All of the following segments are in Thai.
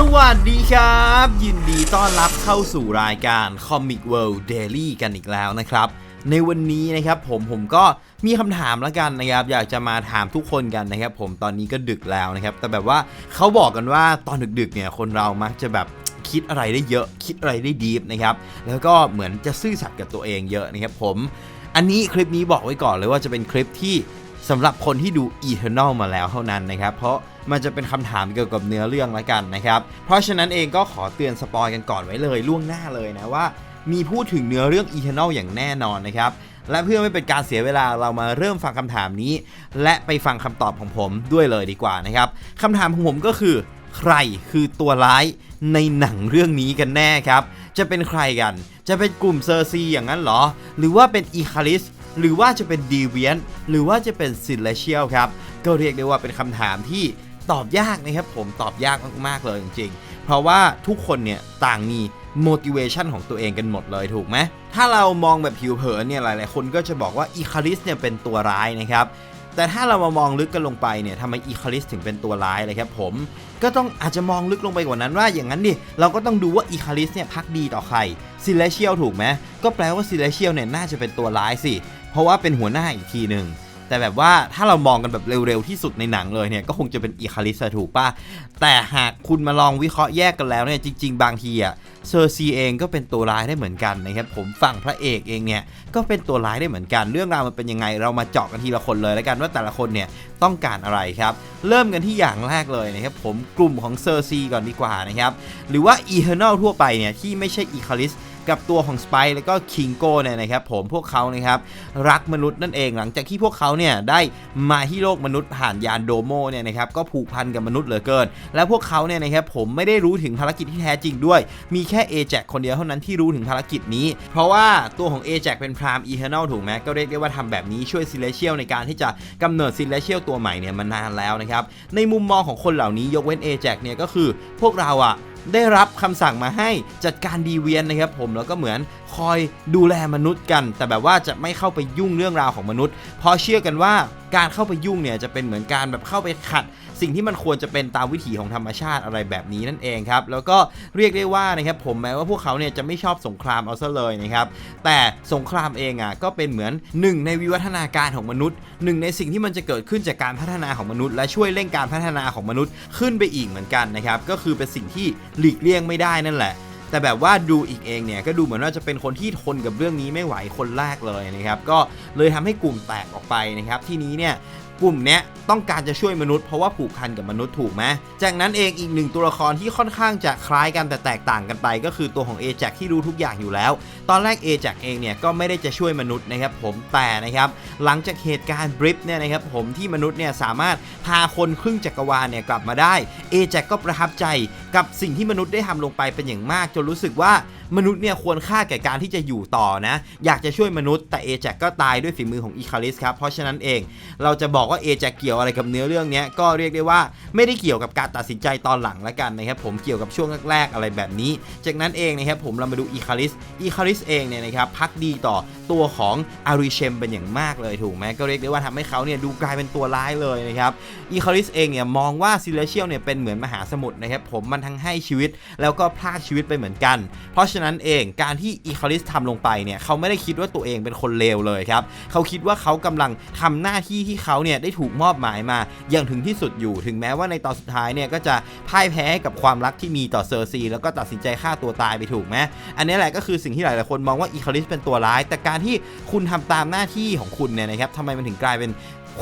สวัสดีครับ ยินดีต้อนรับเข้าสู่รายการ Comic World Daily กันอีกแล้วนะครับ ในวันนี้นะครับผมผมก็มีคำถามแล้วกันนะครับ อยากจะมาถามทุกคนกันนะครับ ผมตอนนี้ก็ดึกแล้วนะครับ แต่แบบว่าเขาบอกกันว่าตอนดึกๆเนี่ยคนเรามักจะแบบคิดอะไรได้เยอะ คิดอะไรได้ดีฟนะครับ แล้วก็เหมือนจะซื่อสัตย์กับตัวเองเยอะนะครับผมอันนี้คลิปนี้บอกไว้ก่อนเลยว่าจะเป็นคลิปที่ สำหรับคนที่ดู Eternal มาแล้วเท่านั้นนะครับ เพราะมันจะเป็นคำถามเกี่ยวกับเนื้อเรื่องละกันนะครับ เพราะฉะนั้นเองก็ขอเตือนสปอยกันก่อนไว้เลยล่วงหน้าเลยนะว่า มีพูดถึงเนื้อเรื่อง Eternal อย่างแน่นอนนะครับ และเพื่อไม่เป็นการเสียเวลาเรามาเริ่มฟังคำถามนี้ และไปฟังคำตอบของผมด้วยเลยดีกว่านะครับคำถามของผมก็คือ ใครคือตัวร้ายในหนังเรื่องนี้กันแน่ครับจะเป็นใครกัน จะเป็นกลุ่มเซอร์ซีอย่างนั้นเหรอ หรือว่าเป็นอีคาริส หรือว่าจะเป็นดีเวียนหรือว่าจะเป็นซิลเลเชียลครับ ก็เรียกได้ว่าเป็นคำถามที่ตอบยากนะครับผมตอบยากมากๆเลยจริงๆ เพราะว่าทุกคนเนี่ยต่างมี motivation ของตัวเองกันหมดเลยถูกไหม ถ้าเรามองแบบผิวเผินเนี่ยหลายๆ คนก็จะบอกว่าอีคาริสเนี่ยเป็นตัวร้ายนะครับ แต่ถ้าเรามามองลึกกันลงไปเนี่ยทำไมอีคาริสถึงเป็นตัวร้ายเลยครับผม ก็ต้องอาจจะมองลึกลงไปกว่านั้นว่าอย่างนั้นดิ เราก็ต้องดูว่าอีคาริสเนี่ยพักดีต่อใครซิเลเชียลถูกไหมก็แปลว่าซิเลเชียลเนี่ยน่าจะเป็นตัวร้ายสิ เพราะว่าเป็นหัวหน้าอีกทีหนึ่งแต่แบบว่าถ้าเรามองกันแบบเร็วๆที่สุดในหนังเลยเนี่ยก็คงจะเป็นอีคาริสถูกป่ะ แต่หากคุณมาลองวิเคราะห์แยกกันแล้วเนี่ยจริง ๆ บางทีอะเซอร์ซีเองก็เป็นตัวร้ายได้เหมือนกันนะครับผมฝั่งพระเอกเองเนี่ยก็เป็นตัวร้ายได้เหมือนกัน เรื่องราวมันเป็นยังไงเรามาเจาะกันทีละคนเลยแล้วกันว่าแต่ละคนเนี่ยต้องการอะไรครับ เริ่มกันที่อย่างแรกเลยนะครับผมกลุ่มของเซอร์ซีก่อนดีกว่านะครับหรือว่าอีเทอร์นอลทั่วไปเนี่ยที่ไม่ใช่อีคาริส กับตัวของสไปแล้วก็คิงโก้เนี่ยนะครับผมพวกเขานะครับรักมนุษย์นั่นเองหลังจากที่พวกเขาเนี่ยได้มาที่โลกมนุษย์ผ่านยานโดโมเนี่ยนะครับก็ผูกพันกับมนุษย์เหลือเกิน และพวกเขาเนี่ยนะครับผมไม่ได้รู้ถึงภารกิจที่แท้จริงด้วย มีแค่เอแจคนเดียวเท่านั้นที่รู้ถึงภารกิจนี้ เพราะว่าตัวของเอแจเป็นพรามอีเทอร์นลถูกไหมก็เรียกได้ว่าทำแบบนี้ช่วยซิเลเชียลในการที่จะกำเนิดซิเลเชียลตัวใหม่เนี่ยมานานแล้วนะครับในมุมมองของคนเหล่านี้ยกเว้นเอแจเนี่ยก็คือพวกเราอะ ได้รับคำสั่งมาให้จัดการดีเวียนนะครับผมแล้วก็เหมือนคอยดูแลมนุษย์กัน แต่แบบว่าจะไม่เข้าไปยุ่งเรื่องราวของมนุษย์ เพราะเชื่อกันว่า การเข้าไปยุ่งเนี่ยจะเป็นเหมือนการแบบเข้าไปขัด สิ่งที่มันควรจะเป็นตามวิถีของธรรมชาติอะไรแบบนี้นั่นเองครับแล้วก็เรียกได้ว่านะครับผมแม้ว่าพวกเขาเนี่ยจะไม่ชอบสงครามเอาซะเลยนะครับแต่สงครามเองอะก็เป็นเหมือนหนึ่งในวิวัฒนาการของมนุษย์หนึ่งในสิ่งที่มันจะเกิดขึ้นจากการพัฒนาของมนุษย์ และช่วยเร่งการพัฒนาของมนุษย์ขึ้นไปอีกเหมือนกันนะครับก็คือเป็นสิ่งที่หลีกเลี่ยงไม่ได้นั่นแหละ แต่แบบว่าดูอีกเองเนี่ยก็ดูเหมือนว่าจะเป็นคนที่ทนกับเรื่องนี้ไม่ไหวคนแรกเลยนะครับก็เลยทำให้กลุ่มแตกออกไปนะครับ ทีนี้เนี่ย กลุ่มเนี้ยต้องการจะช่วยมนุษย์เพราะว่าผูกพันกับมนุษย์ถูกไหมจากนั้นเองอีกหนึ่งตัวละครที่ค่อนข้างจะคล้ายกันแต่แตกต่างกันไป ก็คือตัวของเอแจที่รู้ทุกอย่างอยู่แล้ว ตอนแรกเอแจเองเนี่ยก็ไม่ได้จะช่วยมนุษย์นะครับผมแต่นะครับหลังจากเหตุการณ์บริฟเนี่ยนะครับผมที่มนุษย์เนี่ยสามารถพาคนครึ่งจักรวาลเนี่ยกลับมาได้เอแจกก็ประทับใจกับสิ่งที่มนุษย์ได้ทำลงไปเป็นอย่างมาก จนรู้สึกว่ามนุษย์เนี่ยควรค่าแก่การที่จะอยู่ต่อนะอยากจะช่วยมนุษย์แต่เอแจก็ตายด้วยฝีมือของอีคาริสครับเพราะฉะนั้นเองเราจะบอกว่าเอแจเกี่ยวอะไรกับเนื้อเรื่องนี้ก็เรียกได้ว่าไม่ได้เกี่ยวกับการตัดสินใจตอนหลังล้วกันนะครับผมเกี่ยวกับช่วงแรกๆอะไรแบบนี้ จากนั้นเองนะครับผมเรามาดูอีคาริสอีคาริสเองเนี่ยนะครับพักดีต่อตัวของอาริเชมเป็นอย่างมากเลยถูกไหมก็เรียกได้ว่าทำให้เขาเนี่ยดูกลายเป็นตัวร้ายเลยนะครับอีคาริสเองเนี่ยมองว่าซิเลเชียลเนี่ยเป็นเหมือนมหาสมุทรนะครับผมมันทั้งให้ชีวิตแล้วก็พลาดชีวิตไปเหมือนกัน เพราะฉะนั้นเองการที่อีคาริสทำลงไปเนี่ยเขาไม่ได้คิดว่าตัวเองเป็นคนเลวเลยครับเขาคิดว่าเขากำลังทำหน้าที่ที่เขาเนี่ยได้ถูกมอบหมายมาอย่างถึงที่สุดอยู่ ถึงแม้ว่าในตอนสุดท้ายเนี่ยก็จะพ่ายแพ้กับความรักที่มีต่อเซอร์ซี แล้วก็ตัดสินใจฆ่าตัวตายไปถูกไหมอันนี้แหละก็คือสิ่งที่หลายๆคนมองว่าอีคาริสเป็นตัวร้าย แต่การที่คุณทำตามหน้าที่ของคุณเนี่ยนะครับทำไมมันถึงกลายเป็น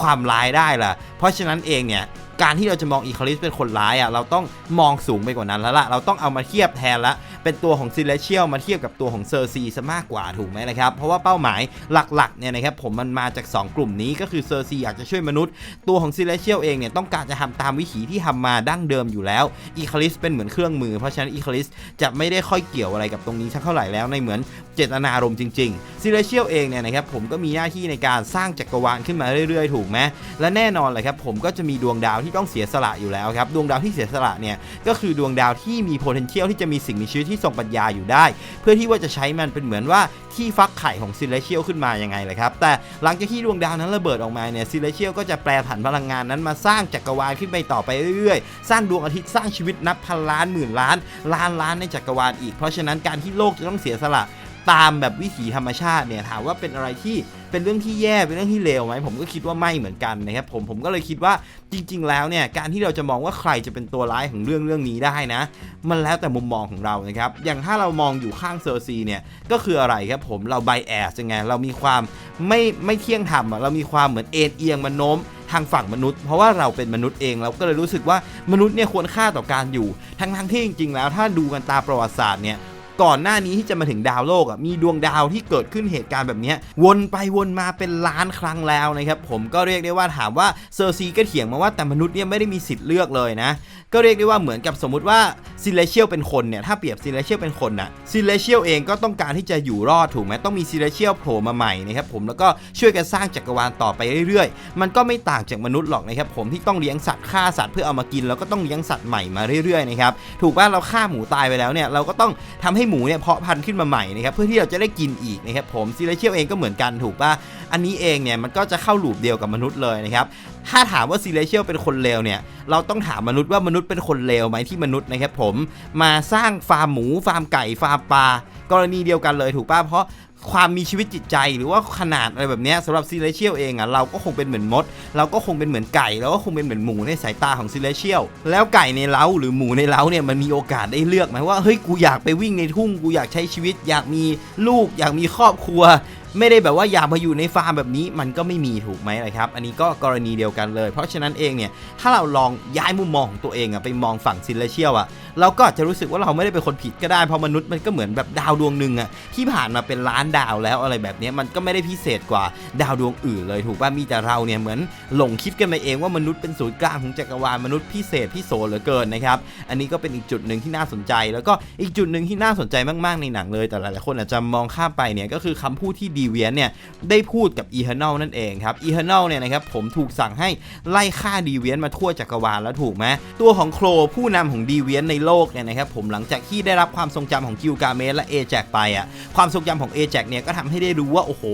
ความร้ายได้ล่ะ เพราะฉะนั้นเองเนี่ยการที่เราจะมองอีคาริสเป็นคนร้ายอะเราต้องมองสูงไปกว่านั้นแล้วล่ะ เราต้องเอามาเทียบแทนละ เป็นตัวของซิเลเชียลมาเทียบกับตัวของเซอร์ซีซะมากกว่าถูกไหมนะครับ เพราะว่าเป้าหมายหลักๆเนี่ยนะครับผมมันมาจาก 2 กลุ่มนี้ก็คือเซอร์ซีอยากจะช่วยมนุษย์ ตัวของซิเลเชียลเองเนี่ยต้องการจะทำตามวิถีที่ทำมาดั้งเดิมอยู่แล้วอีคาริสเป็นเหมือนเครื่องมือเพราะฉะนั้นอีคาริสจะไม่ได้ค่อยเกี่ยวอะไรกับตรงนี้สักเท่าไหร่แล้วในเหมือนเจตนารมณ์จริงๆซิเลเชียลเองเนี่ยนะครับผมก็มีหน้าที่ในการสร้างจักรวาลขึ้นมาเรื่อยๆ ถูกไหมและแน่นอนเลยครับผมก็จะมีดวงดาวที่ต้องเสียสละอยู่แล้วครับดวงดาวที่เสียสละเนี่ยก็คือดวงดาวที่มี potential ที่จะมีสิ่งมีชีวิตที่ที่ทรงปัญญาอยู่ได้ เพื่อที่ว่าจะใช้มันเป็นเหมือนว่าที่ฟักไข่ของซิลเลเชียลขึ้นมายังไงเลยครับ แต่หลังจากที่ดวงดาวนั้นระเบิดออกมาเนี่ยซิลเลเชียลก็จะแปลผันพลังงานนั้นมาสร้างจักรวาลขึ้นไปต่อไปเรื่อยๆ สร้างดวงอาทิตย์สร้างชีวิตนับพันล้านหมื่นล้านล้านล้านในจักรวาลอีก เพราะฉะนั้นการที่โลกจะต้องเสียสละ ตามแบบวิถีธรรมชาติเนี่ยถามว่าเป็นอะไรที่เป็นเรื่องที่แย่เป็นเรื่องที่เลวไหมผมก็คิดว่าไม่เหมือนกันนะครับผมผมก็เลยคิดว่าจริง ๆ แล้วเนี่ยการที่เราจะมองว่าใครจะเป็นตัวร้ายของเรื่องเรื่องนี้ได้นะ มันแล้วแต่มุมมองของเรานะครับอย่างถ้าเรามองอยู่ข้างเซอร์ซีเนี่ยก็คืออะไรครับผมเราไบแอสยังไงเรามีความไม่ไม่เที่ยงธรรมเรามีความเหมือนเอ็นเอียงมันโน้มทางฝั่งมนุษย์เพราะว่าเราเป็นมนุษย์เองเราก็เลยรู้สึกว่ามนุษย์เนี่ยควรค่าต่อการอยู่ ทั้งทั้งที่จริง ๆ แล้วถ้าดูกันตามประวัติศาสตร์เนี่ย ก่อนหน้านี้ที่จะมาถึงดาวโลกอะมีดวงดาวที่เกิดขึ้นเหตุการณ์แบบนี้วนไปวนมาเป็นล้านครั้งแล้วนะครับผมก็เรียกได้ว่าถามว่าเซอร์ซีก็เถียงมาว่าแต่มนุษย์เนี่ยไม่ได้มีสิทธิ์เลือกเลยนะก็เรียกได้ว่าเหมือนกับสมมุติว่าซิเลเชียลเป็นคนเนี่ยถ้าเปรียบซิเลเชียลเป็นคนน่ะซิเลเชียลเองก็ต้องการที่จะอยู่รอดถูกไหมต้องมีซิเลเชียลโผล่มาใหม่นะครับผมแล้วก็ช่วยกันสร้างจักรวาลต่อไปเรื่อยๆ มันก็ไม่ต่างจากมนุษย์หรอกนะครับผมที่ต้องเลี้ยงสัตว์ฆ่าสัตว์เพื่อเอามากินแล้วก็ต้องเลี้ยงสัตว์ใหม่มาเรื่อยๆนะครับถูกป่ะเราฆ่าหมูตายไปแล้วเนี่ยเราก็ต้องทำให้หมูเนี่ยเพาะพันธุ์ขึ้นมาใหม่นะครับเพื่อที่เราจะได้กินอีกนะครับผมซีเรเชียลเองก็เหมือนกันถูกป่ะอันนี้เองเนี่ยมันก็จะเข้าลูปเดียวกับมนุษย์เลยนะครับถ้าถามว่าซีเรเชียลเป็นคนเลวเนี่ยเราต้องถามมนุษย์ว่ามนุษย์เป็นคนเลวไหมที่มนุษย์นะครับผมมาสร้างฟาร์มหมู ฟาร์มไก่ฟาร์มปลากรณีเดียวกันเลยถูกป่ะเพราะ ความมีชีวิตจิตใจหรือว่าขนาดอะไรแบบนี้สำหรับซีเลเชียลเองอะเราก็คงเป็นเหมือนมด เราก็คงเป็นเหมือนไก่เราก็คงเป็นเหมือนหมูในสายตาของซีเลเชียลแล้วไก่ในเล้าหรือหมูในเล้าเนี่ยมันมีโอกาสได้เลือกไหมว่าเฮ้ยกูอยากไปวิ่งในทุ่งกูอยากใช้ชีวิต อยากมีลูก อยากมีครอบครัว ไม่ได้แบบว่าอยากมาอยู่ในฟาร์มแบบนี้มันก็ไม่มีถูกไหมนะครับอันนี้ก็กรณีเดียวกันเลย เพราะฉะนั้นเองเนี่ยถ้าเราลองย้ายมุมมองของตัวเองอะไปมองฝั่งซินเลเชียลอะเราก็จจะรู้สึกว่าเราไม่ได้เป็นคนผิดก็ได้เพราะมนุษย์มันก็เหมือนแบบดาวดวงหนึ่งอะที่ผ่านมาเป็นล้านดาวแล้วอะไรแบบนี้มันก็ไม่ได้พิเศษกว่าดาวดวงอื่นเลยถูกป่ะมีแต่เราเนี่ยเหมือนหลงคิดกันไปเองว่ามนุษย์เป็นศูนย์กลางของจักรวาลมนุษย์พิเศษพิโสเหลือเกินนะครับอันนี้ก็เป็นอีกจุดหนึ่งที่น่าสนใจ แล้วก็อีกจุดหนึ่งที่น่าสนใจมากๆในหนังเลย แต่หลายๆคนอาจจะมองข้ามไปเนี่ยก็คือคำพูดที่ดีเวียนเนี่ยได้พูดกับอีเทอร์นลนั่นเองครับอีเทอร์นลเนี่ยนะครับผมถูกสั่งให้ไล่ฆ่าดีเวียนมาทั่วจักรวาลแล้วถูกไหมตัวของโครผู้นำของดีเวียนในโลกเนี่ยนะครับผมหลังจากที่ได้รับความทรงจำของกิลกาเมสและเอแจกไปอะความทรงจำของเอแจกเนี่ยก็ทำให้ได้รู้ว่าโอ้โห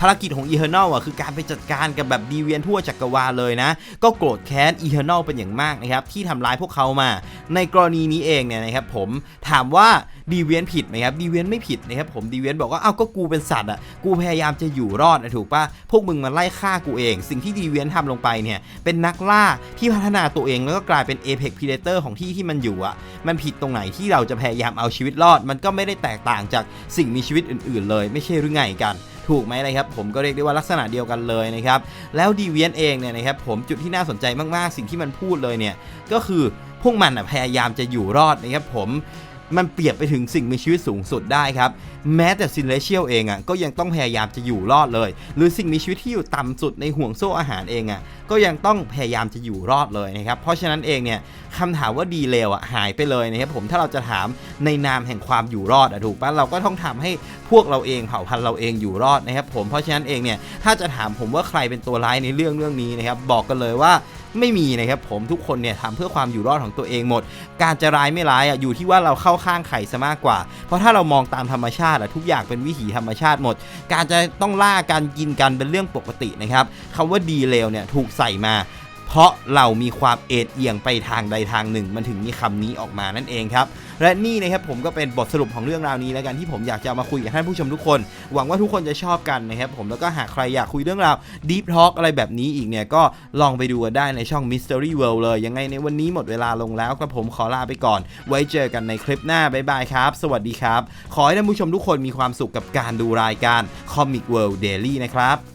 ภารกิจของอีเทอร์นลอะคือการไปจัดการกับแบบดีเวียนทั่วจักรวาลเลยนะ ก็โกรธแค้นอีเทอร์นลเป็นอย่างมากนะครับที่ทำร้ายพวกเขามา ในกรณีนี้เองเนี่ยนะครับผมถามว่าดีเวียนผิดไหมครับดีเวียนไม่ผิดนะครับผมดีเวียนบอกว่าเอ้าก็กูเป็นสัตว์อะกูพยายามจะอยู่รอดนะถูกปะพวกมึงมาไล่ฆ่ากูเอง สิ่งที่ดีเวียนทำลงไปเนี่ย เป็นนักล่าที่พัฒนาตัวเองแล้วก็กลายเป็นเอเ x Predator ของที่ที่มันอยู่อะมันผิดตรงไหนที่เราจะพยายามเอาชีวิตรอด มันก็ไม่ได้แตกต่างจากสิ่งมีชีวิตอื่น ๆ เลย ไม่ใช่หรือไงกันถูกไหมนะครับผมก็เรียกได้ว่าลักษณะเดียวกันเลยนะครับแล้วดีเวียนเองเนี่ยนะครับผมจุดที่น่าสนใจมากๆ สิ่งที่มันพูดเลยเนี่ยก็คือพวกมันอะพยายามจะอยู่รอดนะครับผม มันเปรียบไปถึงสิ่งมีชีวิตสูงสุดได้ครับ แม้แต่ซินเลเชียลเองอะก็ยังต้องพยายามจะอยู่รอดเลย หรือสิ่งมีชีวิตที่อยู่ต่ำสุดในห่วงโซ่อาหารเองอะก็ยังต้องพยายามจะอยู่รอดเลยนะครับ เพราะฉะนั้นเองเนี่ยคำถามว่าดีเลวอะหายไปเลยนะครับผมถ้าเราจะถามในนามแห่งความอยู่รอดอะถูกปะเราก็ต้องทำให้พวกเราเองเผ่าพันธุ์เราเองอยู่รอดนะครับผมเพราะฉะนั้นเองเนี่ยถ้าจะถามผมว่าใครเป็นตัวร้ายในเรื่องเรื่องนี้นะครับบอกกันเลยว่า ไม่มีนะครับผมทุกคนเนี่ยทำเพื่อความอยู่รอดของตัวเองหมด การจะร้ายไม่ร้ายอะอยู่ที่ว่าเราเข้าข้างไข่ซะมากกว่า เพราะถ้าเรามองตามธรรมชาติอะทุกอย่างเป็นวิถีธรรมชาติหมด การจะต้องล่าการกินกันเป็นเรื่องปกตินะครับคำว่าดีเลวเนี่ยถูกใส่มาเพราะเรามีความเอ็ดเอียงไปทางใดทางหนึ่ง มันถึงมีคำนี้ออกมานั่นเองครับ และนี่นะครับผมก็เป็นบทสรุปของเรื่องราวนี้แล้วกันที่ผมอยากจะมาคุยกับท่านผู้ชมทุกคน หวังว่าทุกคนจะชอบกันนะครับผมแล้วก็หากใครอยากคุยเรื่องราว Deep Talk อะไรแบบนี้อีกเนี่ยก็ลองไปดูกันได้ในช่อง Mystery World เลย ยังไงในวันนี้หมดเวลาลงแล้วครับผมขอลาไปก่อน ไว้เจอกันในคลิปหน้าบ๊ายบายครับ สวัสดีครับ ขอให้ท่านผู้ชมทุกคนมีความสุขกับการดูรายการ Comic World Daily นะครับ